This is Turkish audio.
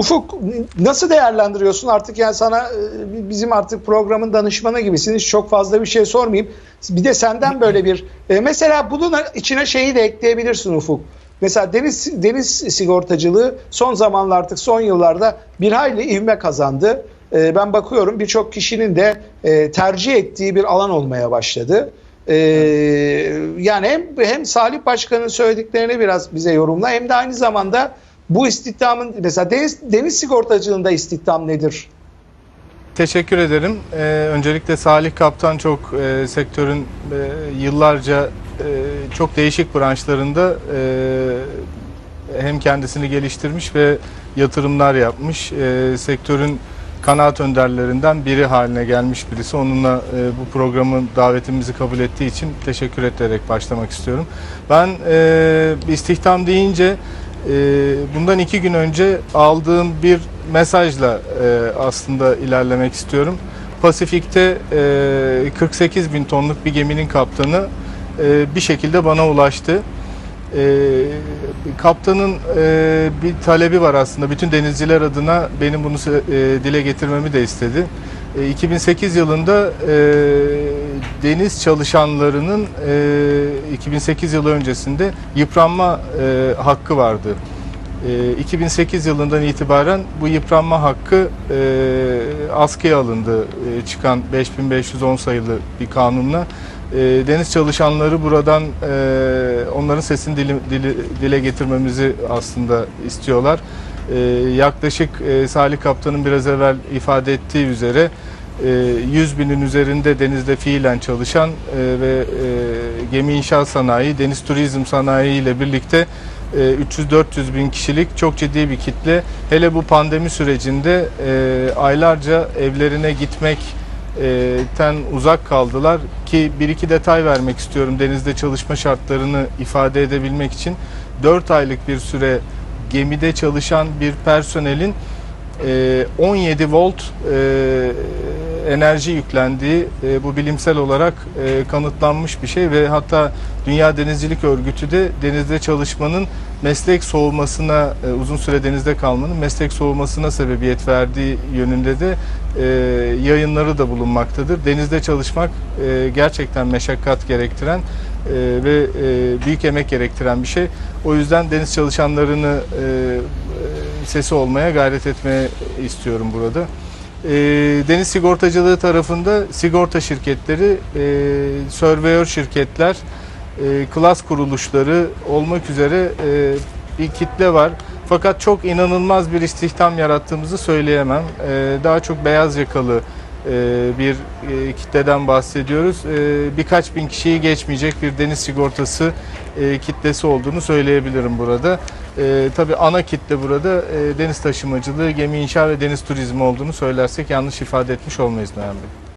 Ufuk nasıl değerlendiriyorsun artık yani sana e, bizim artık programın danışmanı gibisin hiç çok fazla bir şey sormayayım. Bir de senden böyle bir e, mesela bunun içine şeyi de ekleyebilirsin Ufuk. Mesela deniz deniz sigortacılığı son zamanlarda artık son yıllarda bir hayli ivme kazandı. E, ben bakıyorum birçok kişinin de tercih ettiği bir alan olmaya başladı. E, yani hem hem Salih Başkan'ın söylediklerini biraz bize yorumla hem de aynı zamanda bu istihdamın mesela deniz, deniz sigortacılığında istihdam nedir? Teşekkür ederim. Ee, öncelikle Salih Kaptan çok e, sektörün e, yıllarca e, çok değişik branşlarında e, hem kendisini geliştirmiş ve yatırımlar yapmış. E, sektörün kanaat önderlerinden biri haline gelmiş birisi. Onunla e, bu programın davetimizi kabul ettiği için teşekkür ederek başlamak istiyorum. Ben e, istihdam deyince bundan iki gün önce aldığım bir mesajla e, aslında ilerlemek istiyorum. Pasifik'te e, 48 bin tonluk bir geminin kaptanı e, bir şekilde bana ulaştı. E, kaptanın e, bir talebi var aslında. Bütün denizciler adına benim bunu e, dile getirmemi de istedi. E, 2008 yılında e, deniz çalışanlarının e, 2008 yılı öncesinde yıpranma e, hakkı vardı. E, 2008 yılından itibaren bu yıpranma hakkı e, askıya alındı e, çıkan 5510 sayılı bir kanunla. E, deniz çalışanları buradan e, onların sesini dili, dili, dile getirmemizi aslında istiyorlar. E, yaklaşık e, Salih Kaptan'ın biraz evvel ifade ettiği üzere 100 binin üzerinde denizde fiilen çalışan e, ve e, gemi inşaat sanayi, deniz turizm sanayi ile birlikte e, 300-400 bin kişilik çok ciddi bir kitle. Hele bu pandemi sürecinde e, aylarca evlerine gitmek e, ten uzak kaldılar ki bir iki detay vermek istiyorum denizde çalışma şartlarını ifade edebilmek için 4 aylık bir süre gemide çalışan bir personelin e, 17 volt e, enerji yüklendiği e, bu bilimsel olarak e, kanıtlanmış bir şey ve hatta Dünya Denizcilik Örgütü de denizde çalışmanın meslek soğumasına e, uzun süre denizde kalmanın meslek soğumasına sebebiyet verdiği yönünde de e, yayınları da bulunmaktadır. Denizde çalışmak e, gerçekten meşakkat gerektiren e, ve e, büyük emek gerektiren bir şey. O yüzden deniz çalışanlarını e, e, sesi olmaya gayret etmeye istiyorum burada. E, deniz sigortacılığı tarafında sigorta şirketleri, e, surveyor şirketler, e, klas kuruluşları olmak üzere e, bir kitle var. Fakat çok inanılmaz bir istihdam yarattığımızı söyleyemem. E, daha çok beyaz yakalı bir e, kitleden bahsediyoruz. E, birkaç bin kişiyi geçmeyecek bir deniz sigortası e, kitlesi olduğunu söyleyebilirim burada. E, tabii ana kitle burada e, deniz taşımacılığı, gemi inşa ve deniz turizmi olduğunu söylersek yanlış ifade etmiş olmayız Meryem Bey.